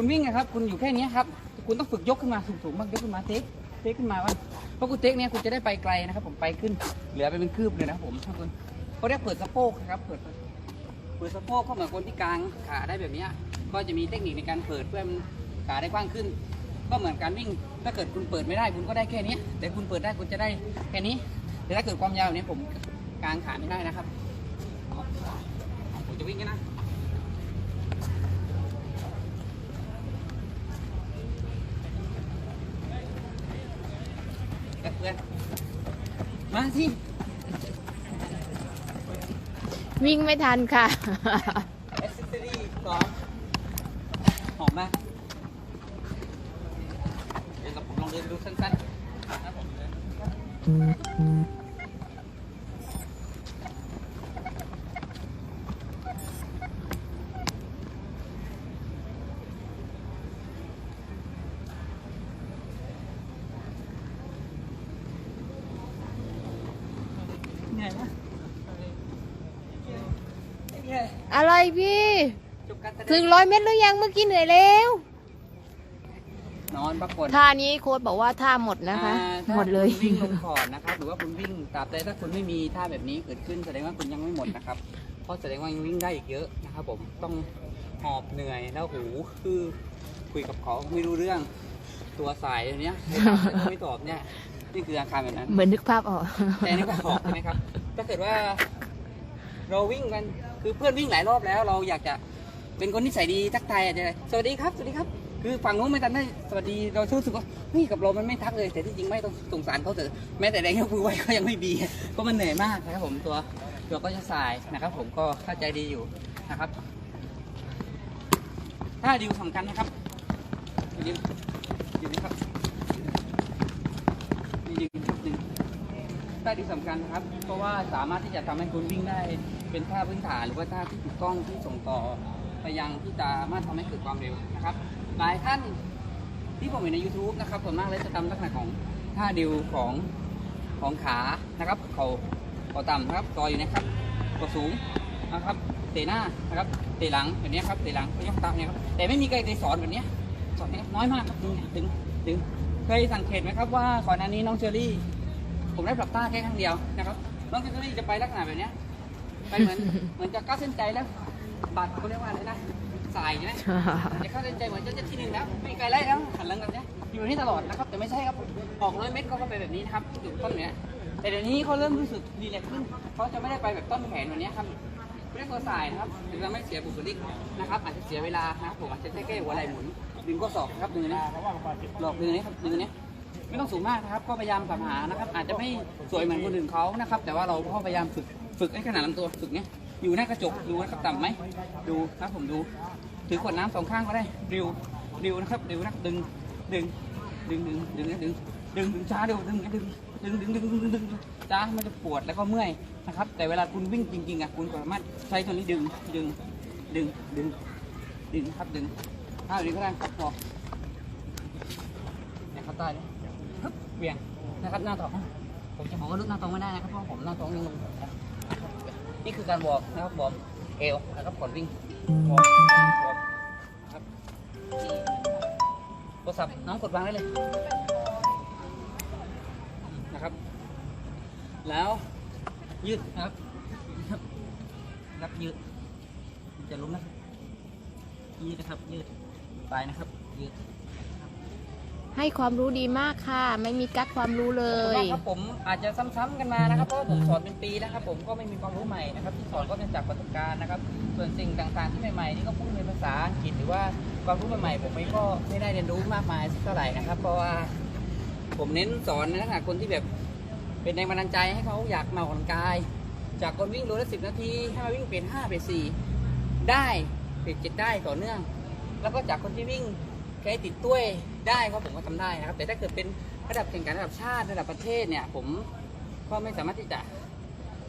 คุณวิ่งนะครับ คุณอยู่แค่นี้ครับ คุณต้องฝึกยกขึ้นมาสูงๆบ้างยกขึ้นมาเทคเทคขึ้นมาบ้างเพราะคุณเทคเนี้ยคุณจะได้ไปไกลนะครับ ผมไปขึ้น เหลือไปเป็นคืบเลยนะครับผมถ้าคุณเขาเรียกเปิดสะโพกนะครับ เปิดเปิดสะโพกก็เหมือนคนที่กางขาได้แบบนี้ก็จะมีเทคนิคในการเปิดเพื่อให้มันขาได้กว้างขึ้น ก็เหมือนการวิ่ง ถ้าเกิดคุณเปิดไม่ได้คุณก็ได้แค่นี้แต่คุณเปิดได้คุณจะได้แค่นี้แต่ถ้าเกิดความยาวเนี้ยผมกางขาไม่ได้นะครับผมจะวิ่งกันนะ เพื่อนมาที่วิ่งไม่ทันค่ะ แอสเซสซอรี่ของหอมมากเดี๋ยวเราผมลองเดินดูสั้นๆนะครับผมเหนื่อยไหมเหนื่ อยอะไรพี่จบการแสดถึงร้อยเมตรหรือยังเมื่อกี้เหนื่อยแล้วนอนพักผ่อนท่านี้โค้ชบอกว่าท่าหมดนะคะอ่าถ้าหมดเลยคุณวิ่งลงขอดนะครับหรือว่าคุณวิ่งตราบใดถ้าคุณไม่มีท่าแบบนี้เกิดขึ้นแสดงว่าคุณยังไม่หมดนะครับ เพราะแสดงว่ายังวิ่งได้อีกเยอะนะครับ ผมต้องหอบเหนื่อยแล้วหูคือคุยกับเขาไม่รู้เรื่อง ตัวสายอย่างเนี้ยไม่ตอบเนี่ยนี่คืออาการแบบนั้น เหมือนนึกภาพออกแต่นี่ก็หอกใช่ไหมครับถ้าเกิดว่า เราวิ่งกันคือเพื่อนวิ่งหลายรอบแล้วเราอยากจะเป็นคนนิสัยดีทักทายอาจจะสวัสดีครับสวัสดีครับ คือฝั่งนู้นไม่ทันได้สวัสดีเรารู้สึกว่าเฮ้ยกับเรามันไม่ทักเลย แต่ที่จริงไม่ต้องสงสารเขาเถอะแม้แต่แรงยกมือไหวก็ยังไม่มีเพราะมันเหนื่อยมากนะครับผมตัวตัวก็จะสายนะครับ ผมก็เข้าใจดีอยู่นะครับ ถ้าดิวสำคัญนะครับดิวดิวนะครับนี่ดิวดิว ท่าที่สำคัญนะครับ เพราะว่าสามารถที่จะทำให้คุณวิ่งได้เป็นท่าพื้นฐาน หรือว่าท่าที่ถูกต้องที่ส่งต่อไปยังที่จะสามารถทำให้เกิดความเร็วนะครับ หลายท่านที่ผมเห็นใน YouTube นะครับส่วนมากเลยจะทำลักษณะของท่าดิวของของขานะครับเขาเขาต่ำนะครับต่ออยู่นะครับตัวสูงนะครับเตะหน้านะครับเตะหลังแบบนี้ครับเตะหลังยกตาเนี่ยครับแต่ไม่มีใครเคยสอนแบบนี้สอนนี้น้อยมากครับดึงดึงดึงเคยสังเกตไหมครับว่าก่อนหน้านี้น้องเชอรี่ ผมได้ปรับท่าแค่ครั้งเดียวนะครับน้องเจนนี่จะไปลักษณะแบบเนี้ยไปเหมือนเหมือนจะก้าวเส้นใจแล้วบาดเขาเรียกว่าอะไรนะสายใช่ไหมจะเข้าเส้นใจเหมือนจะจะที่หนึ่งแล้วไม่ไกลไล่แล้วหันหลังแบบเนี้ยอยู่นี่ตลอดนะครับแต่ไม่ใช่ครับออกร้อยเมตรเขาก็ไปแบบนี้นะครับอยู่ต้นเนี้ยแต่เดี๋ยวนี้เขาเริ่มรู้สึกรีแลกขึ้นเขาจะไม่ได้ไปแบบต้นแขนแบบนี้ครับเรียกตัวสายนะครับถึงจะไม่เสียบุคลิกนะครับอาจจะเสียเวลานะครับผมอาจจะแค่หัวไหล่หมุนดึงข้อศอกนะครับดึงอันนี้หลอกดึงอันนี้ครับดึงอันนี้ ไม่ต้องสูงมากนะครับ ก็พยายามทำหานะครับ อาจจะไม่สวยเหมือนคนอื่นเขานะครับ แต่ว่าเราก็พยายามฝึกฝึกให้ขนาดลำตัวฝึกเนี้ยอยู่หน้ากระจกดูนะครับต่ำไหมดูครับผมดูถือขวดน้ำสองข้างก็ได้ริวริวนะครับริวนะดึงดึงดึงดึงดึงดึงดึงดึงช้าเร็วดึงดึงดึงดึงดึงดึงดึงดึงช้ามันจะปวดแล้วก็เมื่อยนะครับ แต่เวลาคุณวิ่งจริงๆอะคุณสามารถใช้ตัวนี้ดึงดึงดึงดึงดึงครับดึงถ้าแบบนี้ก็ได้ครับพอเนี่ยครับใต้เลยฮึบ เบี่ยงนะครับหน้าท้องผมจะบอกว่าลึกหน้าท้องไม่ได้นะครับเพราะผมหน้าท้องยังลงนะครับนี่คือการวอร์มนะครับวอร์มเอวนะครับก่อนวิ่งวอร์มวอร์มนะครับโทรศัพท์น้องกดวางได้เลยนะครับ แล้วยืดนะครับรับยืดจะล้มนะยืดนะครับยืดไปนะครับยืด ให้ความรู้ดีมากค่ะ ไม่มีกักความรู้เลขอบคุณยมากครับผมอาจจะซ้ำๆกันมานะครับเพราะว่าผมสอนเป็นปีแล้วครับผมก็ไม่มีความรู้ใหม่นะครับที่สอนก็เป็นจากประสบการณ์นะครับส่วนสิ่งต่างๆที่ใหม่ๆนี่ก็พูดเป็นภาษาอังกฤษหรือว่าความรู้ใหม่ๆผมเองก็ไม่ได้เรียนรู้มากมายสักเท่าไหร่นะครับ เพราะว่าผมเน้นสอนในลักษณะคนที่แบบเป็นแรงบันดาลใจให้เขาอยากมาออกกำลังกาย จากคนวิ่งโลละสิบนาทีให้มาวิ่งเป็นห้าเป็นสี่ได้เป็นเจ็ดได้ต่อเนื่อง แล้วก็จากคนที่วิ่ง ติดต้วยได้ก็ผมก็ทำได้นะครับ แต่ถ้าเกิดเป็นระดับแข่งขันระดับชาติระดับประเทศเนี่ย ผมก็ไม่สามารถที่จะ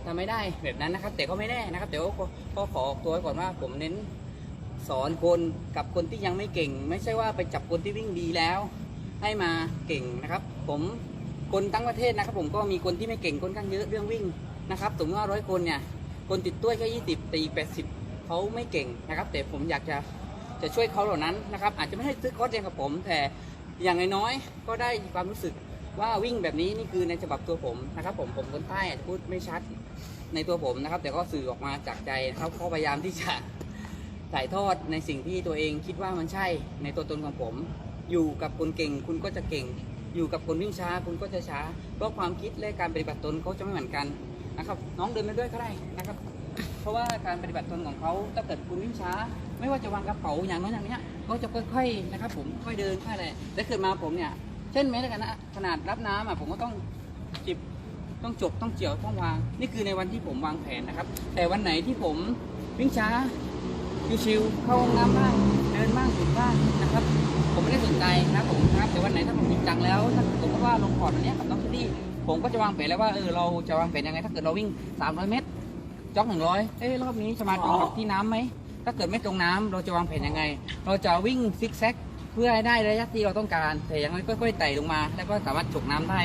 ทำไม่ได้แบบนั้นนะครับ แต่ก็ไม่แน่นะครับแต่ว่าก็ขอออกตัวก่อนว่าผมเน้นสอนคนกับคนที่ยังไม่เก่ง ไม่ใช่ว่าไปจับคนที่วิ่งดีแล้ว ให้มาเก่งนะครับ ผมคนทั้งประเทศนะครับ ผมก็มีคนที่ไม่เก่งค่อนข้างเยอะเรื่องวิ่งนะครับสมมติว่าร้อยคนเนี่ยคนติดต้วแค่ยี่สิบตีแปดสิบเขาไม่เก่งนะครับ แต่ผมอยากจะ จะช่วยเขาเหล่านั้นนะครับอาจจะไม่ให้ซื้อคอร์สเรียนกับผม แต่อย่างน้อยๆก็ได้ความรู้สึกว่าวิ่งแบบนี้นี่คือในฉบับตัวผมนะครับ ผมผมคนใต้อาจจะพูดไม่ชัดในตัวผมนะครับ แต่ก็สื่อออกมาจากใจนะครับก็พยายามที่จะถ่ายทอดในสิ่งที่ตัวเองคิดว่ามันใช่ในตัวตนของผม อยู่กับคนเก่งคุณก็จะเก่ง อยู่กับคนวิ่งช้าคุณก็จะช้าเพราะความคิดและการปฏิบัติตนเขาจะไม่เหมือนกันนะครับ น้องเดินไปด้วยก็ได้นะครับ เพราะว่าการปฏิบัติตนของเขาถ้าเกิดคุณวิ่งช้า ไม่ว่าจะวางกระเป๋าอย่างนั้นอย่างเนี้ยก็จะค่อยๆนะครับ ผมค่อยเดินค่อยอะไรแต่เกิดมาผมเนี่ยเช่นแม้แต่กันนะขนาดรับน้ำอะผมก็ต้องจิบต้องจบต้องเจียวต้องวาง นี่คือในวันที่ผมวางแผนนะครับ แต่วันไหนที่ผมวิ่งช้าชิวๆเข้าห้องน้ำบ้างเดินบ้างถึงบ้างนะครับ ผมไม่ได้สนใจนะครับผมนะครับแต่วันไหนถ้าผมจริงจังแล้วถ้าสมมติว่าลงพอร์ตวันเนี้ยกับน้องคิดดี้ผมก็จะวางแผนแล้วว่าเออเราจะวางแผนยังไงถ้าเกิดเราวิ่ง 300 เมตรจ็อก100เอ้ยรอบนี้จะมาตรงกับที่น้ำไหม ถ้าเกิดไม่ตรงน้ำเราจะวางแผนยังไง เราจะวิ่งซิกแซกเพื่อให้ได้ระยะที่เราต้องการ แต่อยังไงค่อยๆไต่ลงมา แล้วก็สามารถฉกน้ำได้